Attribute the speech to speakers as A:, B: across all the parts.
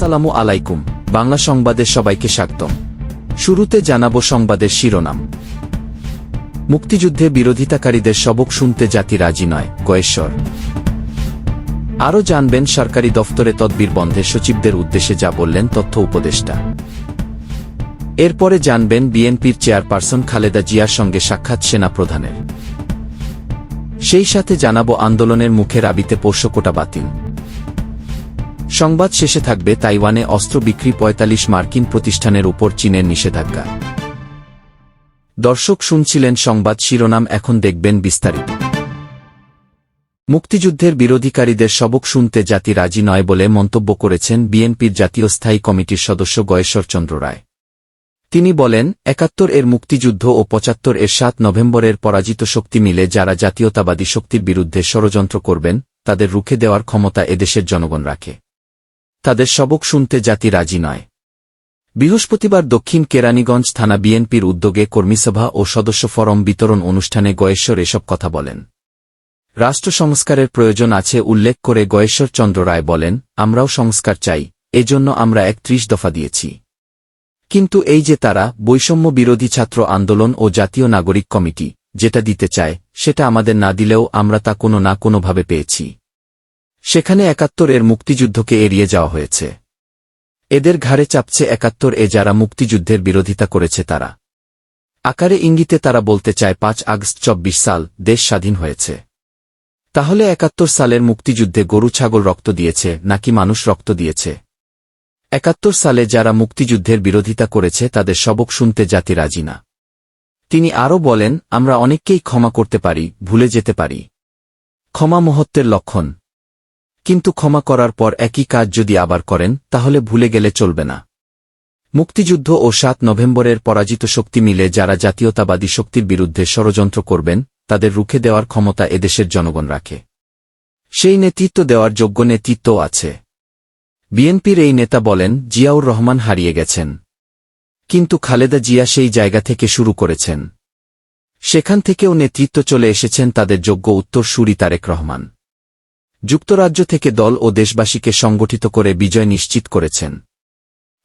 A: আসসালামু আলাইকুম, বাংলা সংবাদে সবাইকে স্বাগতম। শুরুতে জানাব সংবাদের শিরোনাম। মুক্তিযুদ্ধে বিরোধিতাকারীদের সবক শুনতে জাতি রাজি নয়, গয়েশ্বর। আরও জানবেন সরকারি দফতরে তদবির বন্ধে সচিবদের উদ্দেশ্যে যা বললেন তথ্য উপদেষ্টা। এরপরে জানবেন বিএনপির চেয়ারপারসন খালেদা জিয়ার সঙ্গে সাক্ষাৎ সেনা প্রধানের সেই সাথে জানাব আন্দোলনের মুখে রাবিতে পোষ্যকোটা বাতিল। সংবাদ শেষে থাকবে তাইওয়ানে অস্ত্র বিক্রি পঁয়তাল্লিশ মার্কিন প্রতিষ্ঠানের উপর চীনের নিষেধাজ্ঞা। দর্শক শুনছিলেন সংবাদ শিরোনাম, এখন দেখবেন বিস্তারিত। মুক্তিযুদ্ধের বিরোধীকারীদের সবক শুনতে জাতি রাজি নয় বলে মন্তব্য করেছেন বিএনপির জাতীয় স্থায়ী কমিটির সদস্য গয়েশ্বর চন্দ্র রায়। তিনি বলেন, একাত্তর এর মুক্তিযুদ্ধ ও পঁচাত্তর এর সাত নভেম্বরের পরাজিত শক্তি মিলে যারা জাতীয়তাবাদী শক্তির বিরুদ্ধে ষড়যন্ত্র করবেন, তাদের রুখে দেওয়ার ক্ষমতা এদেশের জনগণ রাখে। তাদের সবক শুনতে জাতি রাজি নয়। বৃহস্পতিবার দক্ষিণ কেরানীগঞ্জ থানা বিএনপির উদ্যোগে কর্মীসভা ও সদস্য ফরম বিতরণ অনুষ্ঠানে গয়েশ্বর এসব কথা বলেন। রাষ্ট্র সংস্কারের প্রয়োজন আছে উল্লেখ করে গয়েশ্বর চন্দ্র রায় বলেন, আমরাও সংস্কার চাই, এজন্য আমরা একত্রিশ দফা দিয়েছি। কিন্তু এই যে তারা বৈষম্য বিরোধী ছাত্র আন্দোলন ও জাতীয় নাগরিক কমিটি, যেটা দিতে চায়, সেটা আমাদের না দিলেও আমরা তা কোনো না কোনোভাবে পেয়েছি। সেখানে একাত্তর এর মুক্তিযুদ্ধকে এড়িয়ে যাওয়া হয়েছে। এদের ঘাড়ে চাপছে একাত্তর এ যারা মুক্তিযুদ্ধের বিরোধিতা করেছে তারা। আকারে ইঙ্গিতে তারা বলতে চায়, পাঁচ আগস্ট চব্বিশ সাল দেশ স্বাধীন হয়েছে। তাহলে একাত্তর সালের মুক্তিযুদ্ধে গরু, ছাগল রক্ত দিয়েছে, নাকি মানুষ রক্ত দিয়েছে? একাত্তর সালে যারা মুক্তিযুদ্ধের বিরোধিতা করেছে তাদের সবক শুনতে জাতি রাজি না। তিনি আরও বলেন, আমরা অনেককেই ক্ষমা করতে পারি, ভুলে যেতে পারি। ক্ষমা মহত্বের লক্ষণ কিন্তু ক্ষমা করার পর একই কাজ যদি আবার করেন, তাহলে ভুলে গেলে চলবে না। মুক্তিযুদ্ধ ও সাত নভেম্বরের পরাজিত শক্তি মিলে যারা জাতীয়তাবাদী শক্তির বিরুদ্ধে ষড়যন্ত্র করবেন, তাদের রুখে দেওয়ার ক্ষমতা এদেশের জনগণ রাখে। সেই নেতৃত্ব দেওয়ার যোগ্য নেতৃত্ব আছে। বিএনপির এই নেতা বলেন, জিয়াউর রহমান হারিয়ে গেছেন। কিন্তু খালেদা জিয়া সেই জায়গা থেকে শুরু করেছেন। সেখান থেকেও নেতৃত্ব চলে এসেছেন তাদের যোগ্য উত্তর সুরি তারেক রহমান। যুক্তরাজ্য থেকে দল ও দেশবাসীকে সংগঠিত করে বিজয় নিশ্চিত করেছেন।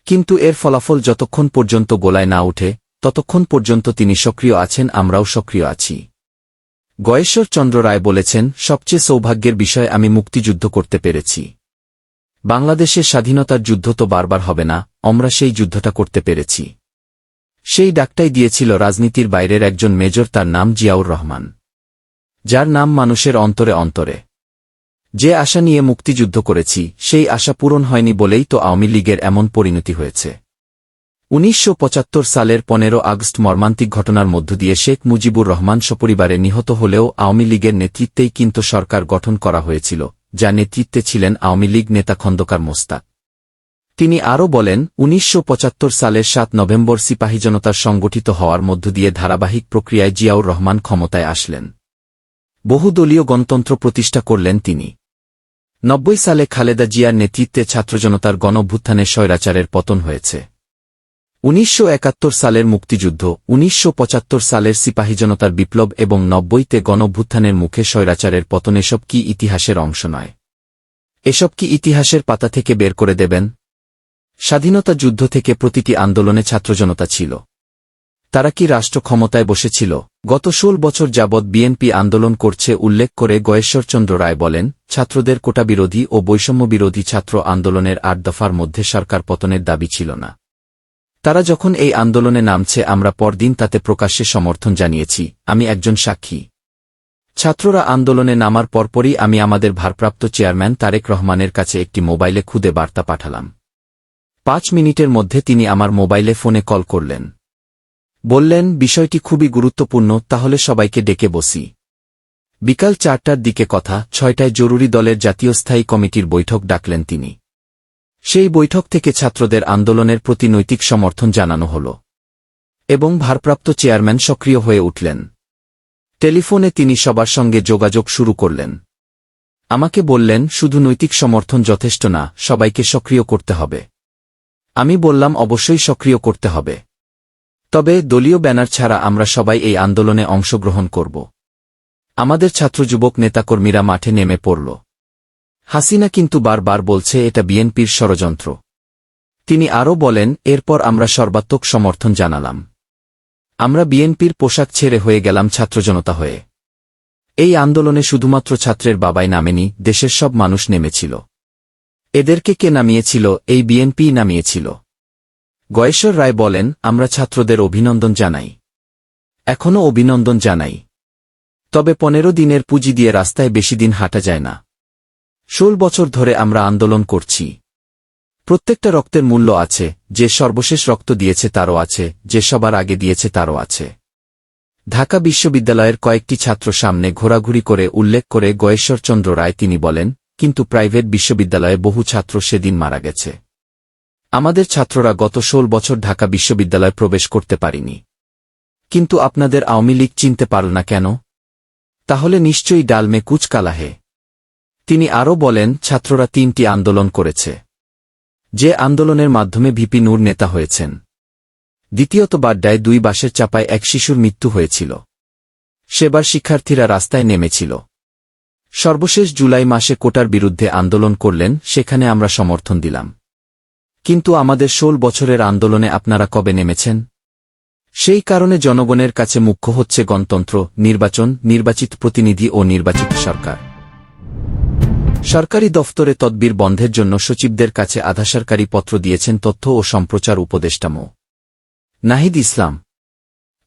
A: কিন্তু এর ফলাফল যতক্ষণ পর্যন্ত গোলায় না উঠে ততক্ষণ পর্যন্ত তিনি সক্রিয় আছেন, আমরাও সক্রিয় আছি। গয়েশ্বর চন্দ্র রায় বলেছেন, সবচেয়ে সৌভাগ্যের বিষয় আমি মুক্তিযুদ্ধ করতে পেরেছি। বাংলাদেশের স্বাধীনতার যুদ্ধ তো বারবার হবে না, আমরা সেই যুদ্ধটা করতে পেরেছি। সেই ডাকটাই দিয়েছিল রাজনীতির বাইরের একজন মেজর, তার নাম জিয়াউর রহমান। যার নাম মানুষের অন্তরে অন্তরে। যে আশা নিয়ে মুক্তিযুদ্ধ করেছি, সেই আশা পূরণ হয়নি বলেই তো আওয়ামী লীগের এমন পরিণতি হয়েছে। উনিশশো পঁচাত্তর সালের পনেরো আগস্ট মর্মান্তিক ঘটনার মধ্য দিয়ে শেখ মুজিবুর রহমান সপরিবারে নিহত হলেও আওয়ামী লীগের নেতৃত্বেই কিন্তু সরকার গঠন করা হয়েছিল, যা নেতৃত্বে ছিলেন আওয়ামী লীগ নেতা খন্দকার মোস্তাক। তিনি আরও বলেন, উনিশশো পঁচাত্তর সালের সাত নভেম্বর সিপাহী জনতার সংগঠিত হওয়ার মধ্য দিয়ে ধারাবাহিক প্রক্রিয়ায় জিয়াউর রহমান ক্ষমতায় আসলেন। বহুদলীয় গণতন্ত্র প্রতিষ্ঠা করলেন তিনি। নব্বই সালে খালেদা জিয়ার নেতৃত্বে ছাত্রজনতার গণভ্যুত্থানে স্বৈরাচারের পতন হয়েছে। উনিশশো একাত্তর সালের মুক্তিযুদ্ধ, উনিশশো পঁচাত্তর সালের সিপাহী জনতার বিপ্লব এবং নব্বইতে গণভ্যুত্থানের মুখে স্বৈরাচারের পতন এসব কি ইতিহাসের অংশ নয়? এসব কি ইতিহাসের পাতা থেকে বের করে দেবেন? স্বাধীনতা যুদ্ধ থেকে প্রতিটি আন্দোলনে ছাত্রজনতা ছিল। তারা কি রাষ্ট্র ক্ষমতায় বসেছিল? গত ষোল বছর যাবৎ বিএনপি আন্দোলন করছে উল্লেখ করে গয়েশ্বরচন্দ্র রায় বলেন, ছাত্রদের কোটা বিরোধী ও বৈষম্য বিরোধী ছাত্র আন্দোলনের আট দফার মধ্যে সরকার পতনের দাবি ছিল না। তারা যখন এই আন্দোলনে নামছে, আমরা পরদিন তাতে প্রকাশ্যে সমর্থন জানিয়েছি, আমি একজন সাক্ষী। ছাত্ররা আন্দোলনে নামার পরপরই আমি আমাদের ভারপ্রাপ্ত চেয়ারম্যান তারেক রহমানের কাছে একটি মোবাইলে খুদে বার্তা পাঠালাম। পাঁচ মিনিটের মধ্যে তিনি আমার মোবাইলে ফোনে কল করলেন। বললেন, বিষয়টি খুবই গুরুত্বপূর্ণ, তাহলে সবাইকে ডেকে বসি। বিকাল চারটার দিকে কথা, ছয়টায় জরুরি দলের জাতীয় স্থায়ী কমিটির বৈঠক ডাকলেন তিনি। সেই বৈঠক থেকে ছাত্রদের আন্দোলনের প্রতি নৈতিক সমর্থন জানানো হল এবং ভারপ্রাপ্ত চেয়ারম্যান সক্রিয় হয়ে উঠলেন। টেলিফোনে তিনি সবার সঙ্গে যোগাযোগ শুরু করলেন। আমাকে বললেন, শুধু নৈতিক সমর্থন যথেষ্ট না, সবাইকে সক্রিয় করতে হবে। আমি বললাম, অবশ্যই সক্রিয় করতে হবে। তবে দলীয় ব্যানার ছাড়া আমরা সবাই এই আন্দোলনে অংশগ্রহণ করব। আমাদের ছাত্র যুবক নেতাকর্মীরা মাঠে নেমে পড়ল। হাসিনা কিন্তু বারবার বলছে, এটা বিএনপির ষড়যন্ত্র। তিনি আরও বলেন, এরপর আমরা সর্বাত্মক সমর্থন জানালাম। আমরা বিএনপির পোশাক ছেড়ে হয়ে গেলাম ছাত্রজনতা হয়ে। এই আন্দোলনে শুধুমাত্র ছাত্রের বাবাই নামেনি, দেশের সব মানুষ নেমেছিল। এদেরকে কে নামিয়েছিল? এই বিএনপিই নামিয়েছিল। গয়েশ্বর রায় বলেন, আমরা ছাত্রদের অভিনন্দন জানাই। এখনও অভিনন্দন জানাই। তবে পনেরো দিনের পুঁজি দিয়ে রাস্তায় বেশি দিন হাঁটা যায় না। ষোল বছর ধরে আমরা আন্দোলন করছি। প্রত্যেকটা রক্তের মূল্য আছে, যে সর্বশেষ রক্ত দিয়েছে তারও আছে, যে সবার আগে দিয়েছে তারও আছে। ঢাকা বিশ্ববিদ্যালয়ের কয়েকটি ছাত্র সামনে ঘোরাঘুরি করে উল্লেখ করে গয়েশ্বরচন্দ্র রায় তিনি বলেন, কিন্তু প্রাইভেট বিশ্ববিদ্যালয়ে বহু ছাত্র সেদিন মারা গেছে। আমাদের ছাত্ররা গত ষোল বছর ঢাকা বিশ্ববিদ্যালয়ে প্রবেশ করতে পারিনি। কিন্তু আপনাদের আওয়ামী লীগ চিনতে পারল না কেন? তাহলে নিশ্চয়ই ডালমে কুচকালাহে তিনি আরও বলেন, ছাত্ররা তিনটি আন্দোলন করেছে। যে আন্দোলনের মাধ্যমে ভিপি নূর নেতা হয়েছেন। দ্বিতীয়ত বাড্ডায় দুই বাসের চাপায় এক শিশুর মৃত্যু হয়েছিল। সেবার শিক্ষার্থীরা রাস্তায় নেমেছিল। সর্বশেষ জুলাই মাসে কোটার বিরুদ্ধে আন্দোলন করলেন, সেখানে আমরা সমর্থন দিলাম। কিন্তু আমাদের ষোল বছরের আন্দোলনে আপনারা কবে নেমেছেন? সেই কারণে জনগণের কাছে মুখ্য হচ্ছে গণতন্ত্র, নির্বাচন, নির্বাচিত প্রতিনিধি ও নির্বাচিত সরকার। সরকারি দফতরে তদবির বন্ধের জন্য সচিবদের কাছে আধাসরকারি পত্র দিয়েছেন তথ্য ও সম্প্রচার উপদেষ্টা মো। নাহিদ ইসলাম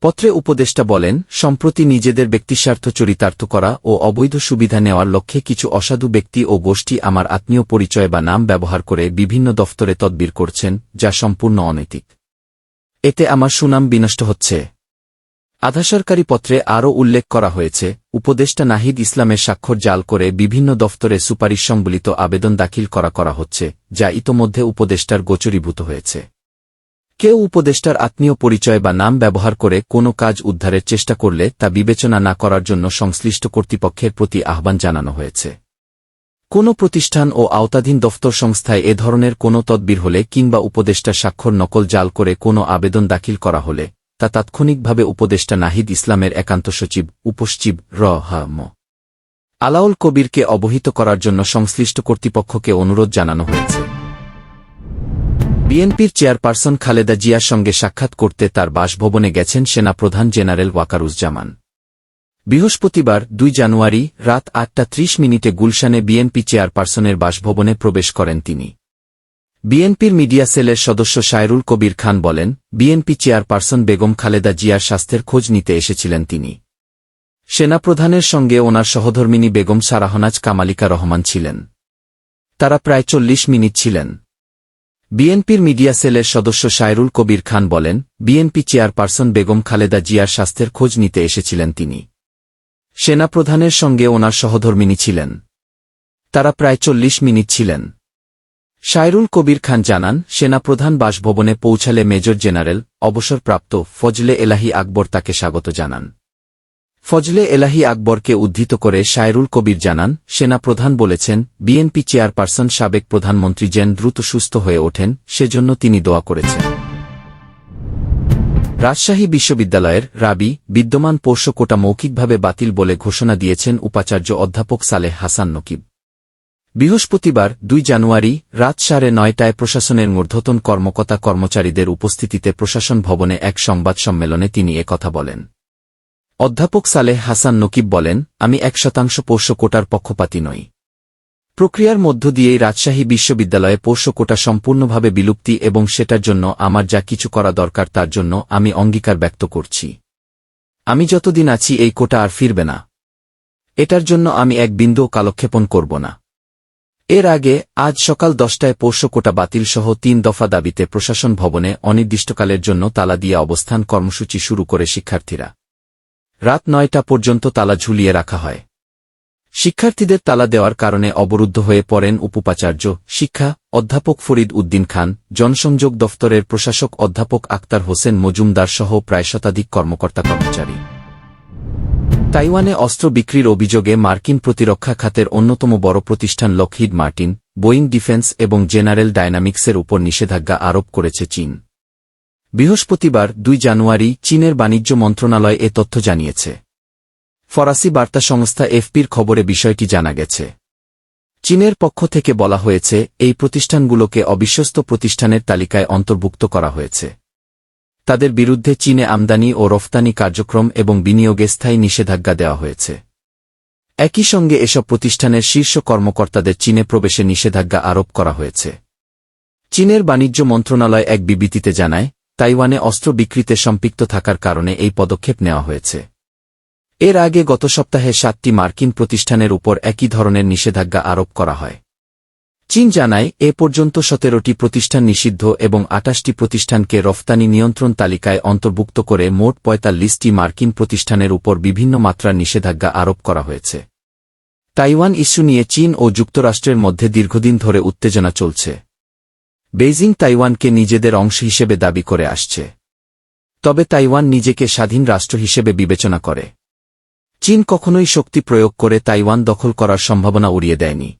A: পত্রে উপদেষ্টা বলেন, সম্প্রতি নিজেদের ব্যক্তিস্বার্থ চরিতার্থ করা ও অবৈধ সুবিধা নেওয়ার লক্ষ্যে কিছু অসাধু ব্যক্তি ও গোষ্ঠী আমার আত্মীয় পরিচয় বা নাম ব্যবহার করে বিভিন্ন দফতরে তদবির করছেন, যা সম্পূর্ণ অনৈতিক। এতে আমার সুনাম বিনষ্ট হচ্ছে। আধাসরকারি পত্রে আরও উল্লেখ করা হয়েছে, উপদেষ্টা নাহিদ ইসলামের স্বাক্ষর জাল করে বিভিন্ন দফতরে সুপারিশ সম্বলিত আবেদন দাখিল করা করা হচ্ছে, যা ইতোমধ্যে উপদেষ্টার গোচরীভূত হয়েছে। কেউ উপদেষ্টার আত্মীয় পরিচয় বা নাম ব্যবহার করে কোনো কাজ উদ্ধারের চেষ্টা করলে তা বিবেচনা না করার জন্য সংশ্লিষ্ট কর্তৃপক্ষের প্রতি আহ্বান জানানো হয়েছে। কোনো প্রতিষ্ঠান ও আওতাধীন দফতর সংস্থায় এ ধরনের কোনো তদবির হলে কিংবা উপদেষ্টার স্বাক্ষর নকল জাল করে কোনো আবেদন দাখিল করা হলে, তা তাৎক্ষণিকভাবে উপদেষ্টা নাহিদ ইসলামের একান্ত সচিব, উপসচিব র ম। আলাউল কবিরকে অবহিত করার জন্য সংশ্লিষ্ট কর্তৃপক্ষকে অনুরোধ জানানো হয়েছে। বিএনপির চেয়ারপারসন খালেদা জিয়ার সঙ্গে সাক্ষাৎ করতে তার বাসভবনে গেছেন সেনাপ্রধান জেনারেল ওয়াকারুজ্জামান। বৃহস্পতিবার, দুই জানুয়ারি, রাত আটটা ত্রিশ মিনিটে গুলশানে বিএনপি চেয়ারপারসনের বাসভবনে প্রবেশ করেন তিনি। বিএনপির মিডিয়া সেলের সদস্য সায়রুল কবির খান বলেন, বিএনপি চেয়ারপারসন বেগম খালেদা জিয়ার স্বাস্থ্যের খোঁজ নিতে এসেছিলেন তিনি। সেনাপ্রধানের সঙ্গে ওনার সহধর্মিনী বেগম সারাহনাজ কামালিকা রহমান ছিলেন। তারা প্রায় চল্লিশ মিনিট ছিলেন। বিএনপির মিডিয়া সেলের সদস্য সায়রুল কবির খান বলেন, বিএনপি চেয়ারপারসন বেগম খালেদা জিয়ার স্বাস্থ্যের খোঁজ নিতে এসেছিলেন তিনি। সেনাপ্রধানের সঙ্গে ওনার সহধর্মিনী ছিলেন। তারা প্রায় চল্লিশ মিনিট ছিলেন। সায়রুল কবির খান জানান, সেনাপ্রধান বাসভবনে পৌঁছালে মেজর জেনারেল, অবসরপ্রাপ্ত ফজলে এলাহি আকবর তাকে স্বাগত জানান। ফজলে এলাহি আকবরকে উদ্ধৃত করে শায়রুল কবির জানান, সেনাপ্রধান বলেছেন, বিএনপি চেয়ারপারসন সাবেক প্রধানমন্ত্রী জেন দ্রুত সুস্থ হয়ে ওঠেন, সেজন্য তিনি দোয়া করেছেন। রাজশাহী বিশ্ববিদ্যালয়ের রাবি, বিদ্যমান পোষ্য কোটা মৌখিকভাবে বাতিল বলে ঘোষণা দিয়েছেন উপাচার্য অধ্যাপক সালেহ হাসান নকিব। বৃহস্পতিবার, দুই জানুয়ারি, রাত সাড়ে নয়টায় প্রশাসনের মূর্ধতন কর্মকর্তা কর্মচারীদের উপস্থিতিতে প্রশাসন ভবনে এক সংবাদ সম্মেলনে তিনি কথা বলেন। অধ্যাপক সালেহ হাসান নকিব বলেন, আমি এক শতাংশ পোষ্য কোটার পক্ষপাতী নই। প্রক্রিয়ার মধ্য দিয়েই রাজশাহী বিশ্ববিদ্যালয়ে পোষ্য কোটা সম্পূর্ণভাবে বিলুপ্তি এবং সেটার জন্য আমার যা কিছু করা দরকার তার জন্য আমি অঙ্গীকার ব্যক্ত করছি। আমি যতদিন আছি এই কোটা আর ফিরবে না। এটার জন্য আমি এক বিন্দু কালক্ষেপণ করব না। এর আগে আজ সকাল দশটায় পোষ্য কোটা বাতিল সহ তিন দফা দাবিতে প্রশাসন ভবনে অনির্দিষ্টকালের জন্য তালা দিয়ে অবস্থান কর্মসূচি শুরু করে শিক্ষার্থীরা। রাত নয়টা পর্যন্ত তালা ঝুলিয়ে রাখা হয়। শিক্ষার্থীদের তালা দেওয়ার কারণে অবরুদ্ধ হয়ে পড়েন উপাচার্য শিক্ষা অধ্যাপক ফরিদ উদ্দিন খান, জনসংযোগ দফতরের প্রশাসক অধ্যাপক আক্তার হোসেন মজুমদার সহ প্রায় শতাধিক কর্মকর্তা কর্মচারী। তাইওয়ানে অস্ত্র বিক্রির অভিযোগে মার্কিন প্রতিরক্ষা খাতের অন্যতম বড় প্রতিষ্ঠান লকহিড মার্টিন, বোয়িং ডিফেন্স এবং জেনারেল ডায়নামিক্সের উপর নিষেধাজ্ঞা আরোপ করেছে চীন। বৃহস্পতিবার, দুই জানুয়ারি, চীনের বাণিজ্য মন্ত্রণালয় এ তথ্য জানিয়েছে। ফরাসি বার্তা সংস্থা এফপির খবরে বিষয়টি জানা গেছে। চীনের পক্ষ থেকে বলা হয়েছে, এই প্রতিষ্ঠানগুলোকে অবিশ্বস্ত প্রতিষ্ঠানের তালিকায় অন্তর্ভুক্ত করা হয়েছে। তাদের বিরুদ্ধে চীনে আমদানি ও রফতানি কার্যক্রম এবং বিনিয়োগে স্থায়ী নিষেধাজ্ঞা দেওয়া হয়েছে। একই সঙ্গে এসব প্রতিষ্ঠানের শীর্ষ কর্মকর্তাদের চীনে প্রবেশে নিষেধাজ্ঞা আরোপ করা হয়েছে। চীনের বাণিজ্য মন্ত্রণালয় এক বিবৃতিতে জানায় তাইওয়ানে অস্ত্র বিক্রিতে সম্পৃক্ত থাকার কারণে এই পদক্ষেপ নেওয়া হয়েছে। এর আগে গত সপ্তাহে সাতটি মার্কিন প্রতিষ্ঠানের উপর একই ধরনের নিষেধাজ্ঞা আরোপ করা হয়। চীন জানায়, এ পর্যন্ত সতেরোটি প্রতিষ্ঠান নিষিদ্ধ এবং আটাশটি প্রতিষ্ঠানকে রফতানি নিয়ন্ত্রণ তালিকায় অন্তর্ভুক্ত করে মোট পঁয়তাল্লিশটি মার্কিন প্রতিষ্ঠানের উপর বিভিন্ন মাত্রার নিষেধাজ্ঞা আরোপ করা হয়েছে। তাইওয়ান ইস্যু নিয়ে চীন ও যুক্তরাষ্ট্রের মধ্যে দীর্ঘদিন ধরে উত্তেজনা চলছে। বেইজিং তাইওয়ানকে নিজেদের অংশ হিসেবে দাবি করে আসছে। তবে তাইওয়ান নিজেকে স্বাধীন রাষ্ট্র হিসেবে বিবেচনা করে। চীন কখনোই শক্তি প্রয়োগ করে তাইওয়ান দখল করার সম্ভাবনা উড়িয়ে দেয়নি।